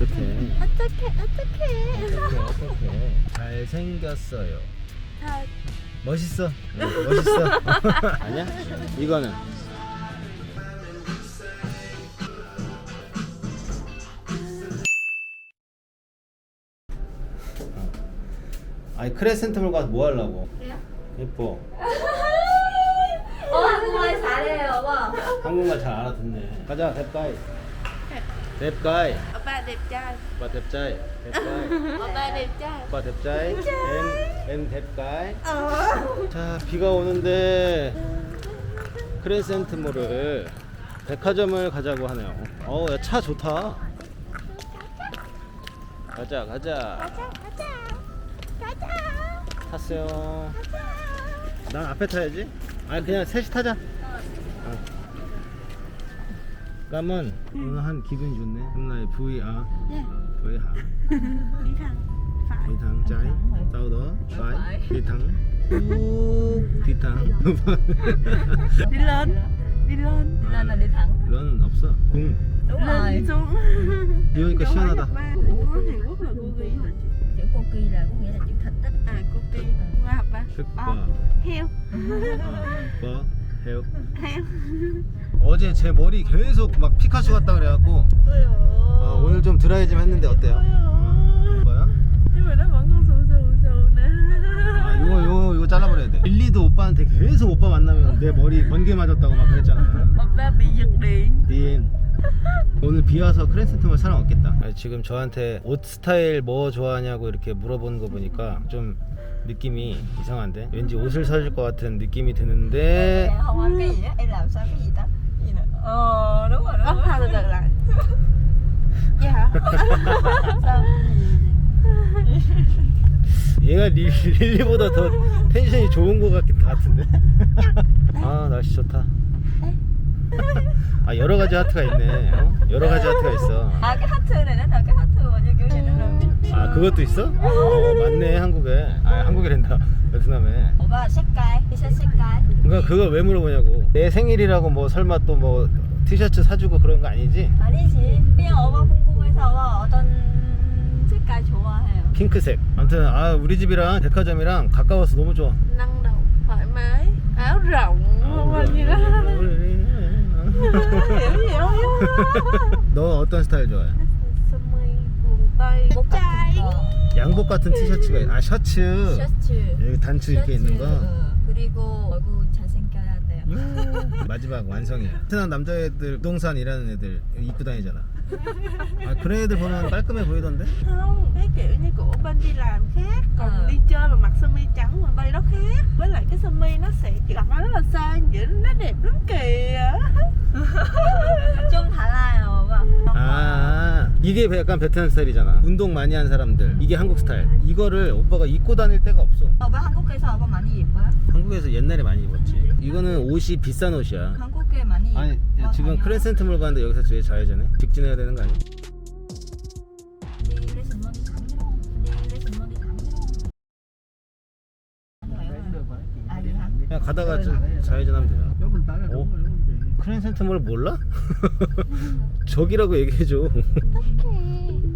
어떡해. 어떡해 어떡해. 어떡해 어떡해. 잘생겼어요. 다 멋있어. 응, 멋있어. 아니야? 이거는. 아니 크레센트몰 가서 뭐 하려고? 그래요? 예뻐. 어 한국말 잘해요. 여보 한국말 잘 알아듣네. 가자 뎁가이. 뎁가이 오빠 đẹp trai. 오빠 뎁자이 뎁가이 오빠 đẹp trai 오빠 뎁자이 엠, 엠 뎁가이 자 비가 오는데 크레센트몰을 백화점을 가자고 하네요. 어우 차 좋다. 가자 가자. 가자 가자. 가자. 탔어요. 난 앞에 타야지. 아니 그냥 셋이 타자. 어. 까면 오늘 한 기분이 좋네 hôm nay vui à Dạ. vui hả đi thẳng phải đi thẳng trái sau đó phải đi thẳng 쭉 đi thẳng đi lên đi lên lên là đi thẳng 런 없어 đúng rồi xuống 비 오니까 시원하다 Ủa Hàn Quốc là cô ghi hả chị? chữ cô kỳ là có nghĩa là chữ thịt đó À cô ghi Qua học ba 흑과 Heo 뭐 해요 Heo 어제 제 머리 계속 막 피카츄 같다 그래갖고 아, ôi 오늘 좀 드라이 좀 했는데 어때요? 뭐야? Còn sù sù sù nè 아 이거 이거 이거 잘라버려야 돼 릴리도 오빠한테 계속 오빠 만나면 내 머리 번개 맞았다고 막 그랬잖아 điện 닌 오늘 비 와서 크레센트몰 사람 없겠다 지금 저한테 옷 스타일 뭐 좋아하냐고 이렇게 물어보는 거 보니까 좀 느낌이 이상한데 왠지 옷을 사줄 것 같은 느낌이 드는데 em không ăn cái gì á em làm sao cái gì ta cái gì nữa ờ đúng rồi Ốc đó hai từ từ lại Dạ hả? sao 얘가 리, 릴리보다 더 텐션이 좋은 것 같긴 같은데 아 날씨 좋다 아 여러 가지 하트가 있네 어? 여러 가지 하트가 있어 à cái hát thư này nó là cái hát thư mà như kiểu như nó là 아 그것도 있어? 어 맞네 한국에. 아 한국이란다 베트남에. 오빠 색깔 티셔츠 색깔? 그러니까 그걸 왜 물어보냐고. 내 생일이라고 뭐 설마 또 뭐 티셔츠 사주고 그런 거 아니지? 아니지. 그냥 오빠 궁금해서 오빠 어떤 색깔 좋아해요? 핑크색. 아무튼 아 우리 집이랑 백화점이랑 가까워서 너무 좋아. Năng đầu thoải mái Áo rộng Quên gì đó Hiểu gì không? 너 어떤 스타일 좋아해? Sơ mi quần tây 양복 같은 티셔츠가 있- 아 셔츠. 셔츠. 여기 단추 이렇게 있는 거. 어, 그리고 얼굴 잘생겨야 돼요. 음, 마지막 완성이야. 베트남 남자애들 부동산 일하는 애들 입고 다니잖아 아 그런 애들 보면 깔끔해 보이던데? Không, cái kiểu như của bên đi làm khác Còn Ờ. đi chơi mà mặc sơ mi trắng quần tây đó khác Với lại cái sơ mi nó sẽ gặp nó rất là sang Vậy nó đẹp lắm kìa 좀 달라요 아 이게 약간 베트남 스타일이잖아 운동 많이 한 사람들 이게 한국 스타일 이거를 오빠가 입고 다닐 데가 없어 오빠 한국에서 오빠 많이 예뻐요? 한국에서 옛날에 많이 입었지 이거는 옷이 비싼 옷이야 한국에 많이 아니 야, 어, 지금 아니요. 크레센트 몰 가는데 여기서 왜 좌회전해? 직진해야 되는 거 아니야? 아 그냥 가다가 좀 좌회전하면 되잖아 오? 크레센트 몰 몰라? 저기라고 얘기해줘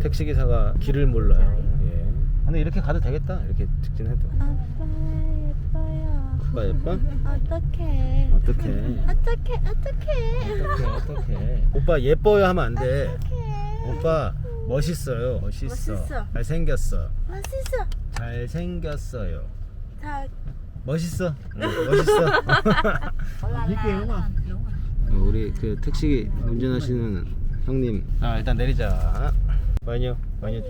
택시기사가 길을 몰라요 예. 근데 이렇게 가도 되겠다 이렇게 직진해도 오빠 예뻐? 어떡해. 어떡해? 어떡해 어떡해. 어떡해 어떡해. 오빠 예뻐요 하면 안돼. 오빠 멋있어요. 멋있어. 멋있어. 잘생겼어. 맛있어. 잘생겼어요. 다 멋있어. 응, 멋있어. 어, 우리 그 택시 운전하시는 형님. 아 일단 내리자. 많이요 많이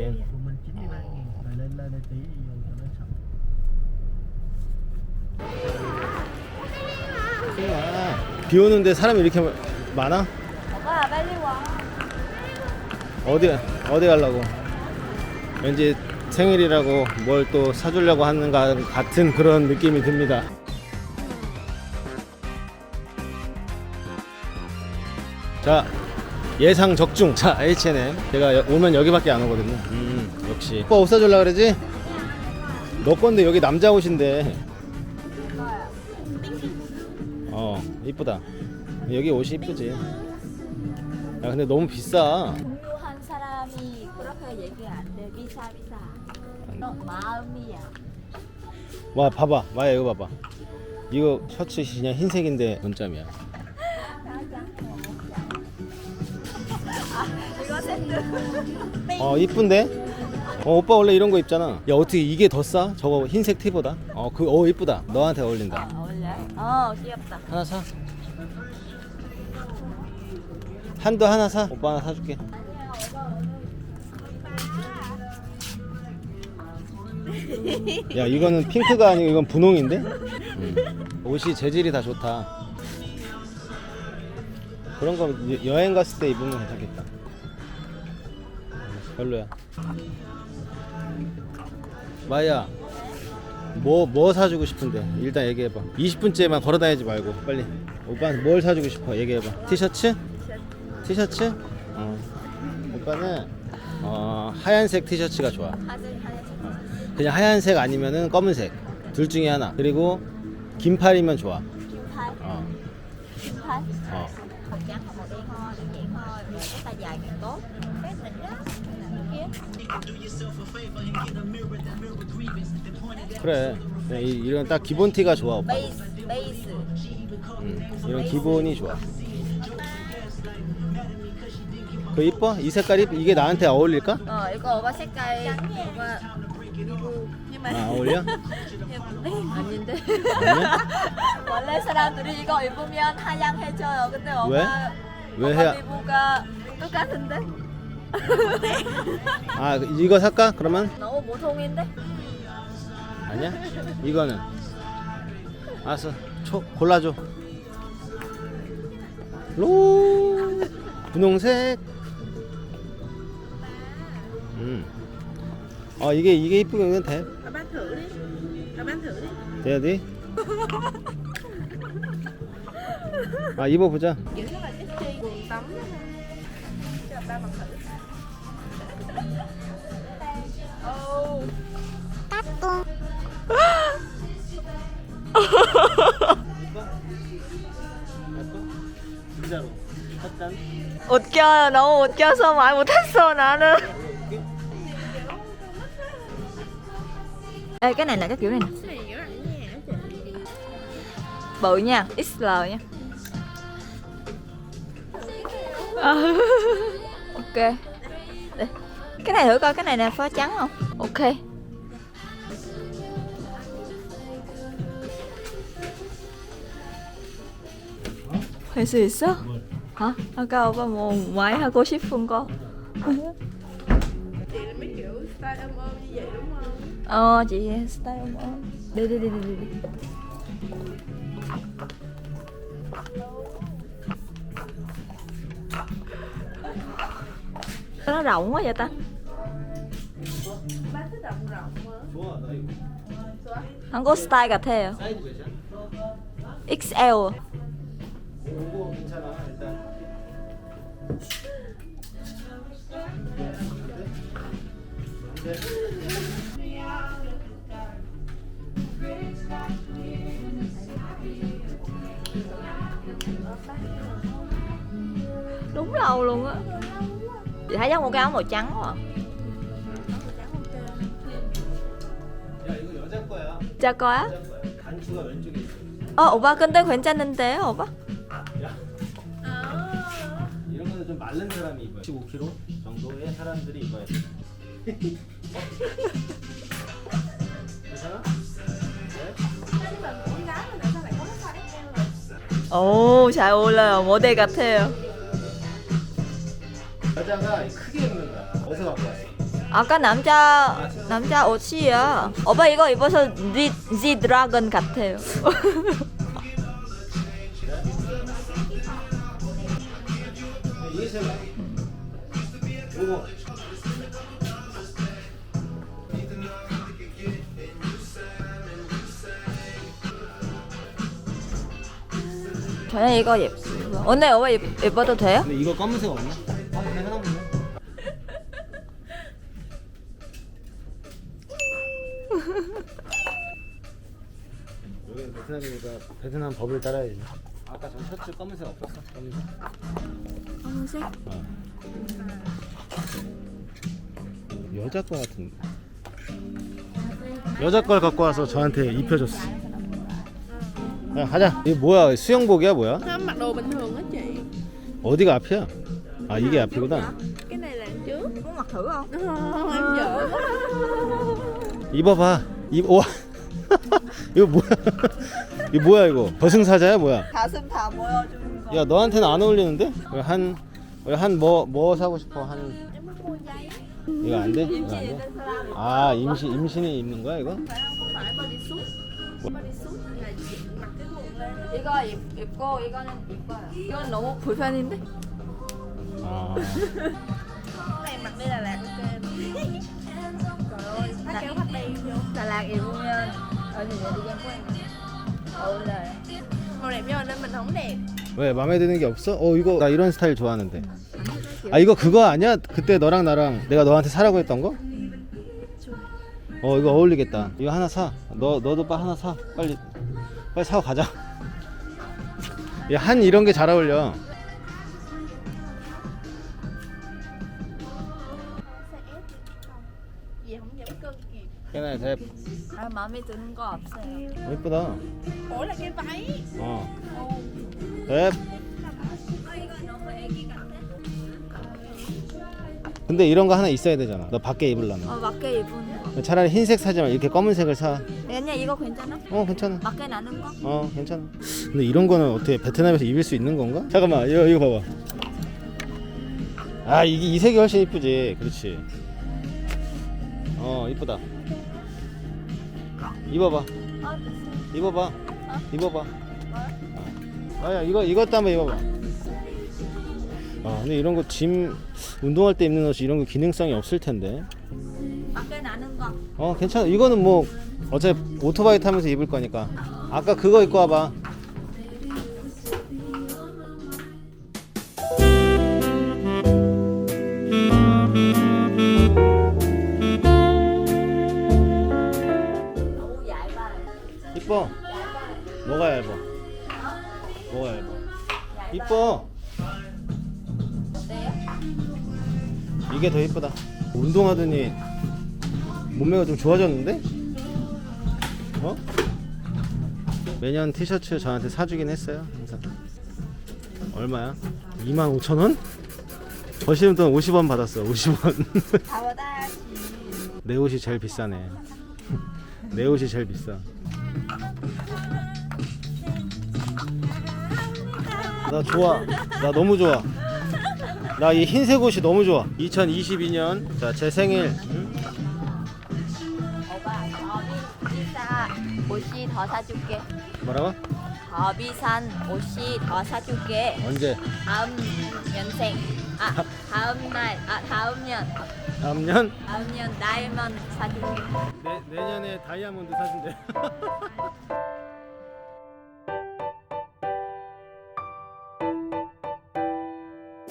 비 오는데 사람이 이렇게 많아? 오빠 빨리 와 어디 어디 가려고? 왠지 생일이라고 뭘 또 사주려고 하는 가 같은 그런 느낌이 듭니다. 자 예상 적중. 자 H&M 제가 여- 오면 여기밖에 안 오거든요. 음 역시. 오빠 옷 사줄라 그러지? 너 건데 여기 남자 옷인데. 이쁘다. 여기 옷이 이쁘지. 야 근데 너무 비싸. 공유한 사람이 그렇게 얘기 안 돼. 비싸 비싸. 너 마음이야. 와 봐봐 마야 이거 봐봐 이거 셔츠 그냥 흰색인데 돈점이야 이거 세트. 어 이쁜데? 어 오빠 원래 이런 거 입잖아 야 어떻게 이게 더 싸? 저거 흰색 티보다? 어그어 이쁘다 너한테 어울린다 어 귀엽다. 하나 사. 한도 하나 사. 오빠 하나 사줄게. 야 이거는 핑크가 아니고 이건 분홍인데? 음. 옷이 재질이 다 좋다. 그런 거 여- 여행 갔을 때 입으면 괜찮겠다. 별로야. 마야 뭐, 뭐 사주고 싶은데 일단 얘기해봐 20분째만 걸어다니지 말고 빨리 오빠한테 뭘 사주고 싶어 얘기해봐 티셔츠? 티셔츠? 어. 오빠는 어, 하얀색 티셔츠가 좋아 하얀 하얀색. 그냥 하얀색 아니면은 검은색 둘 중에 하나 그리고 긴팔이면 좋아. 어. 긴팔. 어. màu trắng hoặc màu đen thôi đơn giản thôi và cái tay dài càng tốt cái đỉnh đó kia 그래 그냥 이, 이런 딱 기본 티가 좋아 오빠 베이스 베이스 음, 이런 기본이 좋아 그 이뻐? 이 색깔 이뻐? 이게 나한테 어울릴까? 어 이거 오빠 색깔 mà 아 어울려? 아닌데? 원래 사람들이 이거 입으면 하향해져요 근데 왜? 오빠 왜 오빠 해야- 피부가 똑같은데 아 이거 살까? 그러면? 너무 보통인데 아니야? 이거는. 알았어. 초 골라줘. 로. 분홍색. 음. 아 이게 이게 돼. bán thử đi 돼야 돼? 아 입어보자. rất 웃겨 너무 웃겨서 말 못했어 나는 Ê cái này là cái kiểu này nè Cái này kiểu là nhẹ đó chị Bự nha XL nha Ờ. Ok Đây. Cái này thử coi cái này nè phó trắng không Ok 할 수 있어? hả? 아까 오빠 뭐 많이 하고 싶은 거? Chị là mấy kiểu style ôm ôm như vậy đúng không? 어, chị style ôm ôm. Đi đi đi đi đi. Nó rộng quá vậy ta? Bán thích rộng rộng mà 좋아 나 이거 한국 스타일 같아요. 사이즈 몇이야? XL. Đúng lâu luôn á. Chị thấy giống một cái áo màu trắng quá. à. 거야 자 거야? 어, 오빠 근데 괜찮은데, 오빠? 야 이런 거는 좀 마른 사람이 입어요 15kg 정도의 사람들이 입어야 돼괜 네? Rồi? 오, 잘 어울려요. 모델 같아요. 여자가 크게 입는 거야 어디서 갖고 왔어? 아까 남자 남자 옷이야. 오빠 이거 입어서 Z 드래곤 같아요. 나아 요거 저는 이거 예쁘. 오늘 오빠 입, 입어도 돼요? 근데 이거 검은색 없나? 아 그래 하나 보네 여기는 베트남이니까 베트남 법을 따라야지 아까 저 셔츠 검은색 없었어? 검은색? 검은색? 어. 여자 거 같은데. 여자 걸 갖고 와서 저한테 입혀줬어. 야 가자. 이게 뭐야? 수영복이야 뭐야? Không mặc đồ bình thường á chị 어디가 앞이야? 아 이게 앞이구나. Cái này là đằng trước Muốn mặc thử không? Không, em giỡn 입어봐. 입 와. 이거 뭐야? 이거 뭐야 이거? 저승사자야 뭐야? 가슴 다 모여주는 거. 야 너한테는 안 어울리는데? 한한 뭐뭐 사고 싶어 한 Em muốn mua giấy 이거 안 돼? 이거 안 돼? 아 임신 임신이 입는 거야 이거? Phải không? Không phải body suit Body suit 입, 입고 이거는 이뻐요. 이건 너무 불편인데? 아 Đà Lạt đi. Màu đẹp nhưng mà nên mình không đẹp 왜 마음에 드는 게 없어? 어 이거 나 이런 스타일 좋아하는데 아 이거 그거 아니야? 그때 너랑 나랑 내가 너한테 사라고 했던 거? 어 이거 어울리겠다 이거 하나 사 너 너도 빨리 하나 사 빨리 빨리 사고 가자 야 한 이런 게 잘 어울려 kịp 걔네 대 아, 마음에 드는 거 없어요. 예쁘다 Ủa là cái váy 어 Ồ, 대 근데 이런 거 하나 있어야 되잖아. 너 밖에 입으려면. 어, 맞게 입은 거. 차라리 흰색 사지 말고 이렇게 검은색을 사. 그냥 이거 괜찮아? 어 괜찮아. 맞게 나는 거? 어 괜찮아. 근데 이런 거는 어떻게 베트남에서 입을 수 있는 건가? 잠깐만 이거 이거 봐봐. 아 이게 이 색이 훨씬 이쁘지. 그렇지. 어 이쁘다. 입어봐. 아, 입어봐. 입어봐. 아야 이거 이것도 한번 입어봐 아 근데 이런 거 짐 운동할 때 입는 옷이 이런 거 기능성이 없을 텐데. 맞게 나는 거. 어 괜찮아. 이거는 뭐 어차피 오토바이 타면서 입을 거니까. 아까 그거 입고 와봐. 너무 얇아요. 이뻐. 뭐가 얇아? 뭐가 얇아? 이뻐 이게 더 이쁘다 운동하더니 몸매가 좀 좋아졌는데? 어? 매년 티셔츠 저한테 사주긴 했어요 항상 얼마야? 25,000원? 거시는 돈 50원 받았어 50원 가보다. 내 옷이 제일 비싸네 내 옷이 제일 비싸 나 좋아 나 너무 좋아 나 이 흰색 옷이 너무 좋아 2022년 자 제 생일 응? 오빠, 더 비싼 옷이 더 사줄게. 뭐라고? 더 비싼 옷이 더 사줄게. 언제? 다음 년생. 아, 다음 날. 아, 다음 년. 다음 년? 다음 년 날만 사줄게. 내, 내년에 다이아몬드 사준대